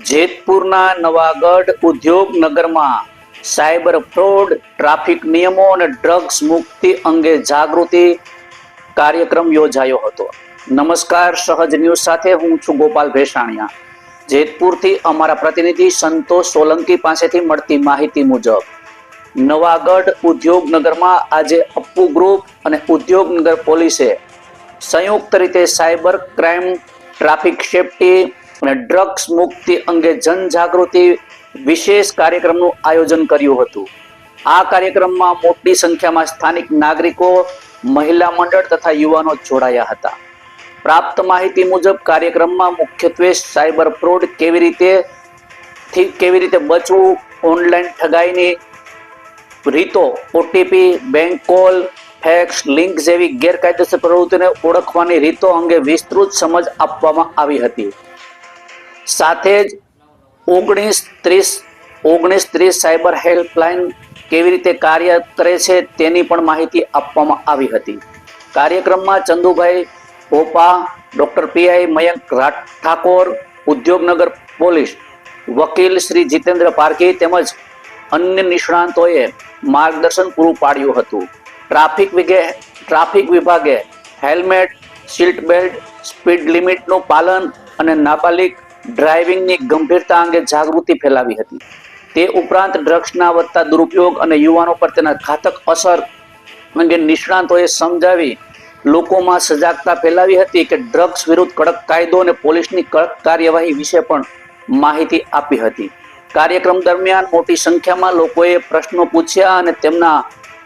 જેતપુરના નવાગઢ ઉદ્યોગ નગરમાં cyber fraud, traffic નિયમો અને ડ્રગ્સ મુક્તિ અંગે જાગૃતિ કાર્યક્રમ યોજાયો હતો. નમસ્કાર, સહજ ન્યૂઝ સાથે હું છું ગોપાલ ભેસાણીયા. જેતપુરથી અમારા પ્રતિનિધિ સંતોષ સોલંકી પાસેથી મળતી માહિતી મુજબ, નવાગઢ ઉદ્યોગનગરમાં આજે અપ્પુ ગ્રુપ અને ઉદ્યોગનગર પોલીસે સંયુક્ત રીતે સાયબર ક્રાઇમ, ટ્રાફિક સેફટી અને ડ્રગ્સ મુક્તિ અંગે જનજાગૃતિ વિશેષ કાર્યક્રમનું આયોજન કર્યું હતું. આ કાર્યક્રમમાં મોટી સંખ્યામાં સ્થાનિક નાગરિકો, મહિલા મંડળ તથા યુવાનો જોડાયા હતા. પ્રાપ્ત માહિતી મુજબ કાર્યક્રમમાં મુખ્યત્વે સાયબર ફ્રોડ કેવી રીતે કેવી રીતે બચવું, ઓનલાઈન ઠગાઈની રીતો, OTP, bank call, fakes, link જેવી ગેરકાયદેસર પ્રવૃત્તિને ઓળખવાની રીતો અંગે વિસ્તૃત સમજ આપવામાં આવી હતી. સાથે જ ઓગણીસ ત્રીસ ઓગણીસ ત્રીસ સાયબર હેલ્પલાઇન કેવી રીતે કાર્ય કરે છે તેની પણ માહિતી આપવામાં આવી હતી. કાર્યક્રમમાં Chandubhai Bhopa doctor PI Mayank Thakor, Udyognagar police, વકીલ શ્રી જીતેન્દ્ર પારકી તેમજ અન્ય નિષ્ણાંતોએ માર્ગદર્શન પૂરું પાડ્યું હતું. ટ્રાફિક વિગે, ટ્રાફિક વિભાગે હેલ્મેટ, સીટ બેલ્ટ, સ્પીડ લિમિટનું પાલન અને નાબાલિગ ડ્રાઇવિંગની ગંભીરતા અંગે જાગૃતિ ફેલાવી હતી. તે ઉપરાંત ડ્રગ્સના વધતા દુરુપયોગ અને યુવાનો પર તેના ઘાતક અસર અંગે નિષ્ણાંતોએ સમજાવી લોકોમાં સજાગતા ફેલાવી હતી કે ડ્રગ્સ વિરુદ્ધ કડક કાયદો અને પોલીસની કડક કાર્યવાહી વિશે પણ માહિતી આપી હતી. કાર્યક્રમ દરમિયાન મોટી સંખ્યામાં લોકોએ પ્રશ્નો પૂછ્યા અને તેમના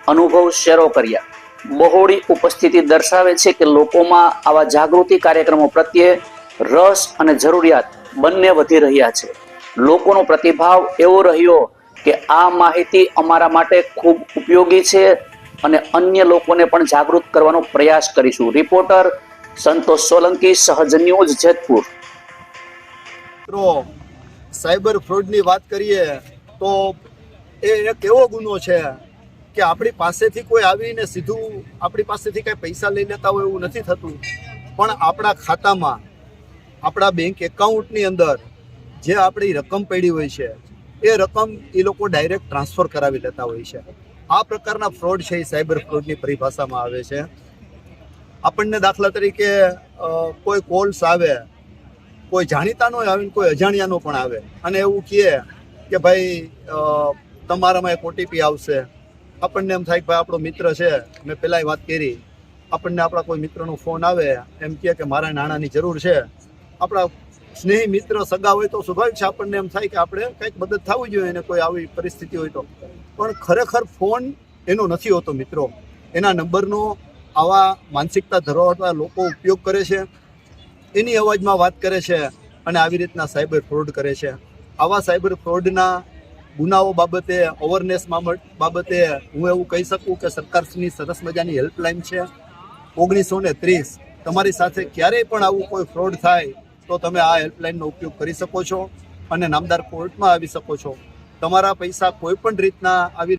અનુભવ શેરો કર્યા. બહોળી ઉપસ્થિતિ દર્શાવે છે કે લોકોમાં આવા જાગૃતિ કાર્યક્રમો પ્રત્યે રસ અને જરૂરિયાત બંને વધી રહ્યા છે. લોકોનો પ્રતિભાવ એવો રહ્યો કે આ માહિતી અમારા માટે ખૂબ ઉપયોગી છે અને અન્ય લોકોને પણ જાગૃત કરવાનો પ્રયાસ કરીશું. રિપોર્ટર સંતોષ સોલંકી, સહજ ન્યૂઝ, જેતપુર. મિત્રો, સાયબર ફ્રોડની વાત કરીએ તો એ એક એવો ગુનો છે કે આપણી પાસેથી કોઈ આવીને સીધું આપણી પાસેથી કાંઈ પૈસા લઈ લેતા હોય એવું નથી થતું. પણ આપણા ખાતામાં આપણા બેંક એકાઉન્ટની અંદર જે આપણી રકમ પડી હોય છે, એ રકમ એ લોકો ડાયરેક્ટ ટ્રાન્સફર કરાવી લેતા હોય છે. આ પ્રકારના ફ્રોડ છે એ સાયબર ફ્રોડની પરિભાષામાં આવે છે. આપણને દાખલા તરીકે કોઈ કોલ્સ આવે, કોઈ જાણીતાનો આવે કોઈ અજાણ્યાનો પણ આવે. અને એવું કહે કે ભાઈ તમારામાં એક ઓટીપી આવશે. આપણને એમ થાય કે ભાઈ, આપણો મિત્ર છે, મેં પહેલાંય વાત કરી. આપણને આપણા કોઈ મિત્રનો ફોન આવે, એમ કહે કે મારા નાણાંની જરૂર છે. આપણા સ્નેહી મિત્ર સગા હોય તો સ્વાભાવિક છે આપણને એમ થાય કે આપણે કંઈક મદદ થવી જોઈએ એને કોઈ આવી પરિસ્થિતિ હોય તો. પણ ખરેખર ફોન એનો નથી હોતો મિત્રો. એના નંબરનો આવા માનસિકતા ધરાવતા લોકો ઉપયોગ કરે છે. એની અવાજમાં વાત કરે છે અને આવી રીતના સાયબર ફ્રોડ કરે છે. આવા સાયબર ફ્રોડના ગુનાઓ બાબતે અવેરનેસ બાબતે હું એવું કહી શકું કે સરકારની સરસ મજાની હેલ્પલાઇન છે. ઓગણીસો ને ત્રીસ. તમારી સાથે ક્યારેય પણ આવું કોઈ ફ્રોડ થાય તો તમે આ હેલ્પલાઇનનો ઉપયોગ કરી શકો છો અને નામદાર કોર્ટમાં આવી શકો છો. તમારા પૈસા કોઈ પણ રીતના આવી